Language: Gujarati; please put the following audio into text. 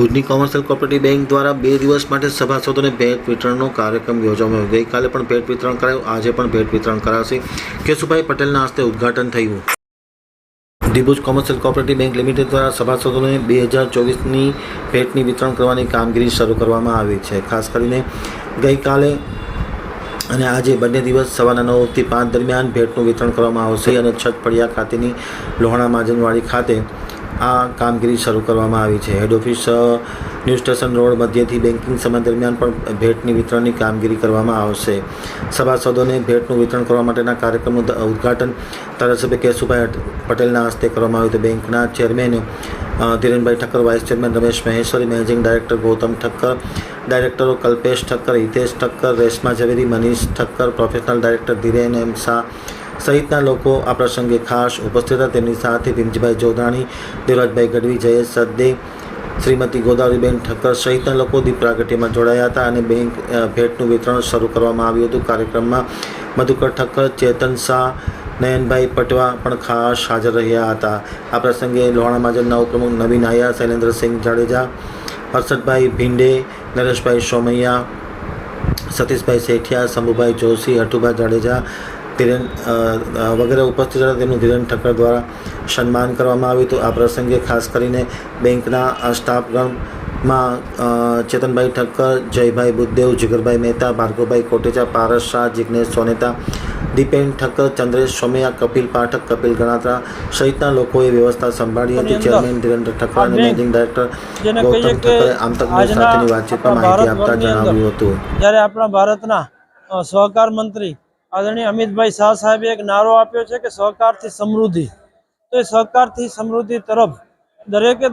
ભુજની કોમર્શિયલ કોઓપરેટિવ બેંક દ્વારા બે દિવસ માટે સભાસદોને ભેટ વિતરણનો કાર્યક્રમ યોજવામાં આવ્યો. ગઈકાલે પણ ભેટ વિતરણ કરાયું. આજે પણ ભેટ વિતરણ કરાશે. કેશુભાઈ પટેલના હસ્તે ઉદ્ઘાટન થયું. ડિબુજ કોમર્શિયલ કોઓપરેટિવ બેંક લિમિટેડ દ્વારા સભાસદોને બે હજાર ચોવીસની ભેટની વિતરણ કરવાની કામગીરી શરૂ કરવામાં આવી છે. ખાસ કરીને ગઈકાલે અને આજે બંને દિવસ સવારના નવથી પાંચ દરમિયાન ભેટનું વિતરણ કરવામાં આવશે. અને છઠ ફળિયા ખાતેની લોહાણા માજનવાડી ખાતે આ કામગીરી શરૂ કરવામાં આવી છે. Head office new station road મધ્યથી banking સમય દરમિયાન પણ ભેટની વિતરણની કામગીરી કરવામાં આવશે. સભાસદોને ભેટનું વિતરણ કરવા માટેના કાર્યક્રમનું ઉદ્ઘાટન ધારાસભ્ય કેશુભાઈ પટેલના હસ્તે કરવામાં આવ્યું હતું. બેંકના chairman Dhirenbhai Thakkar, vice chairman Ramesh Maheshwari, managing director Gautam Thakkar, ડાયરેક્ટરો Kalpesh Thakkar, Hitesh Thakkar, Reshma Zaveri, Manish Thakkar, professional director Dhiren M Shah સહિતના લોકો આ પ્રસંગે ખાસ ઉપસ્થિત હતા. તેમની સાથે ભીમજીભાઈ જોધાણી દેવરાજભાઈ ગઢવી, જયેશ સદદે શ્રીમતી ગોદાવરીબેન ઠક્કર સહિતના લોકો દીપ પ્રાગટ્યમાં જોડાયા હતા અને બેંક ભેટનું વિતરણ શરૂ કરવામાં આવ્યું હતું. કાર્યક્રમમાં મધુકર ઠક્કર, ચેતન શાહ, નયનભાઈ પટવા પણ ખાસ હાજર રહ્યા હતા. આ પ્રસંગે લોહાણા મહાજનના ઉપપ્રમુખ નવીન આયા શૈલેન્દ્રસિંહ જાડેજા, હર્ષદભાઈ ભીંડે, નરેશભાઈ સોમૈયા, સતીશભાઈ શેઠિયા, શંભુભાઈ જોશી હઠુભાઈ જાડેજા ધીરેન વગેરે ઉપસ્થિત હતા તેમનું ધીરેન ઠક્કર દ્વારા સન્માન કરવામાં આવ્યું. હતું આ પ્રસંગે ખાસ કરીને બેંકના સ્ટાફગણમાં ચેતનભાઈ ઠક્કર જયભાઈ બુદ્દેવ જીગરભાઈ મહેતા ભાર્ગવભાઈ કોટેચા પારસ શાહ જિજ્ઞેશ સોનેતા દીપેન ઠક્કર ચંદ્રેશ સોમૈયા કપિલ પાઠક કપિલ ગણાત્રા સહિતના લોકોએ વ્યવસ્થા સંભાળી હતી. ચેરમેન ધીરેન્દ્ર ઠક્કર અને મેનેજિંગ ડાયરેક્ટર ગૌતમ ઠક્કરે આમતક ન્યૂઝ સાથેની વાતચીતમાં માહિતી આપતા જણાવ્યું હતું. જ્યારે આપણા ભારતના સહકાર મંત્રી આદરણીય અમિતભાઈ શાહ સાહેબે એક નારો આપ્યો છે કે સહકારથી સમૃદ્ધિ. તો એ સહકારથી સમૃદ્ધિ તરફ દરેકે